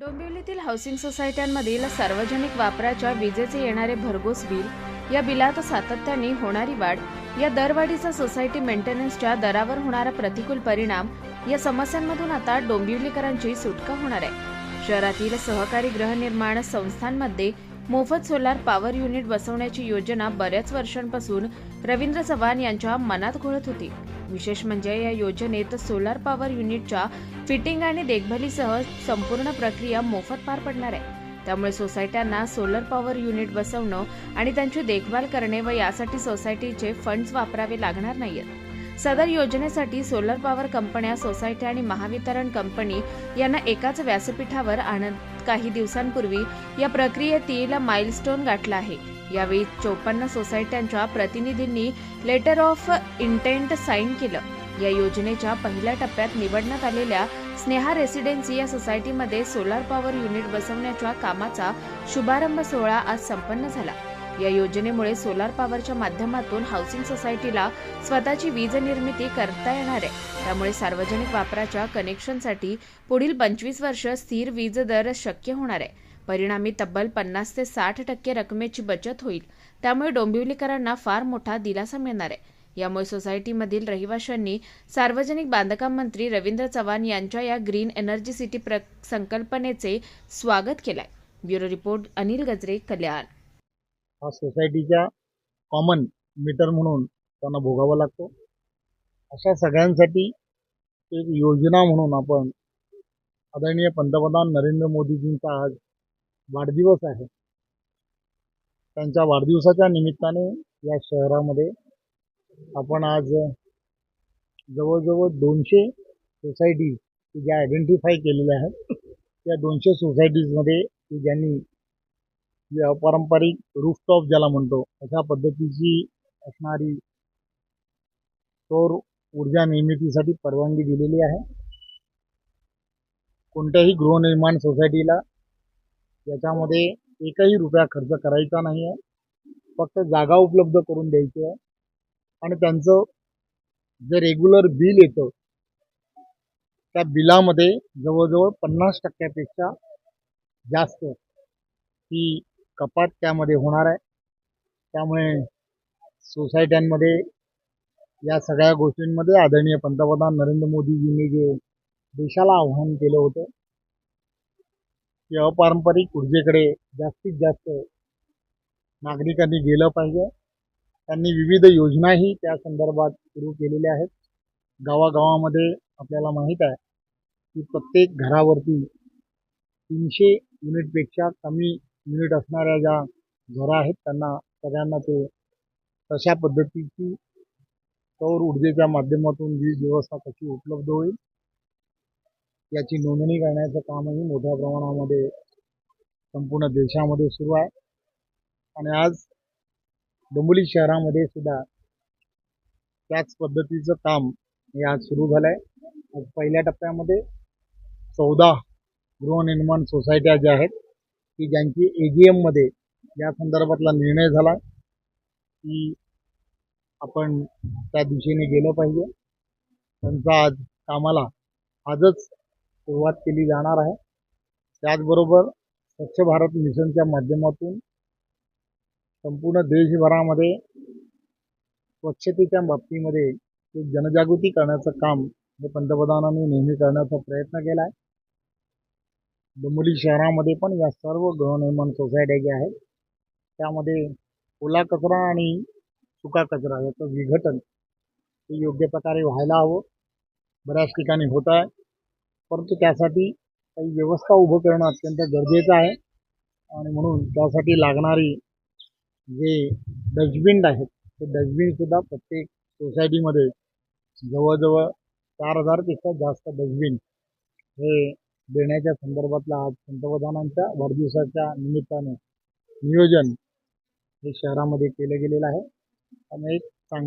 डोंबिवलीतील housing सोसायट्यांमधील सार्वजनिक वापराच्या विजेचे येणारे भरघोस बिल या बिलात सातत्याने होणारी वाढ या दरवाढीचा सोसायटी मेंटेनन्सच्या दरावर होणारा प्रतिकूल परिणाम या समस्यांमधून आता डोंबिवलीकरांची सुटका होणार आहे. शहरातील सहकारी गृहनिर्माण संस्थांमध्ये मोफत सोलार पॉवर युनिट बसवण्याची योजना बऱ्याच वर्षांपासून रवींद्र चव्हाण यांच्या मनात घोळत होती. विशेष म्हणजे या योजनेत सोलार पॉवर युनिटच्या फिटिंग आणि देखभालीसह संपूर्ण प्रक्रिया मोफत पार पडणार आहे. त्यामुळे सोसायट्यांना सोलर पॉवर युनिट बसवणं आणि त्यांची देखभाल करणे व यासाठी सोसायटीचे फंड्स वापरावे लागणार नाहीत सदर योजनेसाठी सोलर पॉवर कंपन्या सोसायटी आणि महावितरण कंपनी यांना एकाच व्यासपीठावर आणत काही दिवसांपूर्वी या प्रक्रियेतील माइलस्टोन गाठला आहे. यावेळी चोपन्न सोसायट्यांच्या प्रतिनिधींनी लेटर ऑफ इंटेंट साईन केलं. या योजनेच्या पहिल्या टप्प्यात निवडण्यात आलेल्या स्नेहा रेसिडेन्सी या सोसायटीमध्ये सोलार पॉवर युनिट बसवण्याच्या कामाचा शुभारंभ सोहळा आज संपन्न झाला. या योजनेमुळे सोलार पॉवरच्या माध्यमातून हाऊसिंग सोसायटीला स्वतःची वीज निर्मिती करता येणार आहे. त्यामुळे सार्वजनिक वापराच्या कनेक्शनसाठी पुढील पंचवीस वर्ष स्थिर वीज दर शक्य होणार आहे. परिणामी तब्बल पन्नास ते साठ टक्के रकमेची बचत होईल. त्यामुळे डोंबिवलीकरांना फार मोठा दिलासा मिळणार आहे. यामुळे सोसायटीमधील रहिवाशांनी सार्वजनिक बांधकाम मंत्री रवींद्र चव्हाण यांच्या या ग्रीन एनर्जी सिटी प्र संकल्पनेचे स्वागत केलंय. ब्युरो रिपोर्ट अनिल गजरे कल्याण. हा सोसायटीच्या कॉमन मीटर म्हणून त्यांना भोगावा लागतो. अशा सगळ्यांसाठी एक योजना म्हणून आपण आदरणीय पंतप्रधान नरेंद्र मोदीजींचा आज वाढदिवस आहे. त्यांच्या वाढदिवसाच्या निमित्ताने या शहरामध्ये आपण आज जवळजवळ दोनशे सोसायटी ज्या आयडेंटिफाय केलेल्या आहेत त्या दोनशे सोसायटीजमध्ये की ज्यांनी म्हणजे पारंपरिक रूफटॉप ज्याला म्हणतो अशा पद्धतीची असणारी सौर ऊर्जा निर्मितीसाठी परवानगी दिलेली आहे. कोणत्याही गृहनिर्माण सोसायटीला याच्यामध्ये एकही रुपया खर्च करायचा नाही आहे. फक्त जागा उपलब्ध करून द्यायची आहे. आणि त्यांचं जे रेग्युलर बिल येतं त्या बिलामध्ये जवळजवळ पन्नास टक्क्यापेक्षा जास्त ही कपात त्यामध्ये होणार आहे. त्यामुळे सोसायट्यांमध्ये या सगळ्या गोष्टींमध्ये आदरणीय पंतप्रधान नरेंद्र मोदीजींनी जे देशाला आव्हान केलं होतं की अपारंपरिक ऊर्जेकडे जास्तीत जास्त नागरिकांनी गेलं पाहिजे. त्यांनी विविध योजनाही त्या संदर्भात सुरू केलेल्या आहेत. गावागावामध्ये आपल्याला माहीत आहे की प्रत्येक घरावरती तीनशे युनिटपेक्षा कमी युनिट असणाऱ्या ज्या घरं आहेत त्यांना सगळ्यांना ते तशा पद्धतीची सौर ऊर्जेच्या माध्यमातून वीज व्यवस्था कशी उपलब्ध होईल याची नोंदणी करण्याचं कामही मोठ्या प्रमाणामध्ये संपूर्ण देशामध्ये सुरू आहे. आणि आज डोंबिवली शहरामध्ये सुद्धा त्याच पद्धतीचं काम हे आज सुरू झालं आहे आज पहिल्या टप्प्यामध्ये चौदा गृहनिर्माण सोसायट्या ज्या आहेत की ज्यांची ए जी या संदर्भातला निर्णय झाला की आपण त्या दिशेने गेलं पाहिजे. त्यांचा आज कामाला आजच सुरुवात केली जाणार आहे. त्याचबरोबर स्वच्छ भारत मिशनच्या माध्यमातून संपूर्ण देशभरामध्ये स्वच्छतेच्या बाबतीमध्ये एक जनजागृती करण्याचं काम हे पंतप्रधानांनी नेहमी करण्याचा प्रयत्न केला आहे डोंबिवली शहरामध्ये पण या सर्व गृहनिर्माण सोसायट्या ज्या आहेत त्यामध्ये ओला कचरा आणि सुका कचरा याचं विघटन हे योग्य प्रकारे व्हायला हवं. बऱ्याच ठिकाणी होत आहे. परंतु त्यासाठी काही व्यवस्था उभं करणं अत्यंत गरजेचं आहे. आणि म्हणून त्यासाठी लागणारी जे डस्टबिन आहेत ते डस्टबिनसुद्धा प्रत्येक सोसायटीमध्ये जवळजवळ चार हजारपेक्षा जास्त डस्टबिन हे देण्याच्या संदर्भातला आज पंतप्रधानांच्या वाढदिवसाच्या निमित्ताने नियोजन हे शहरामध्ये केलं गेलेलं आहे. त्यामुळे एक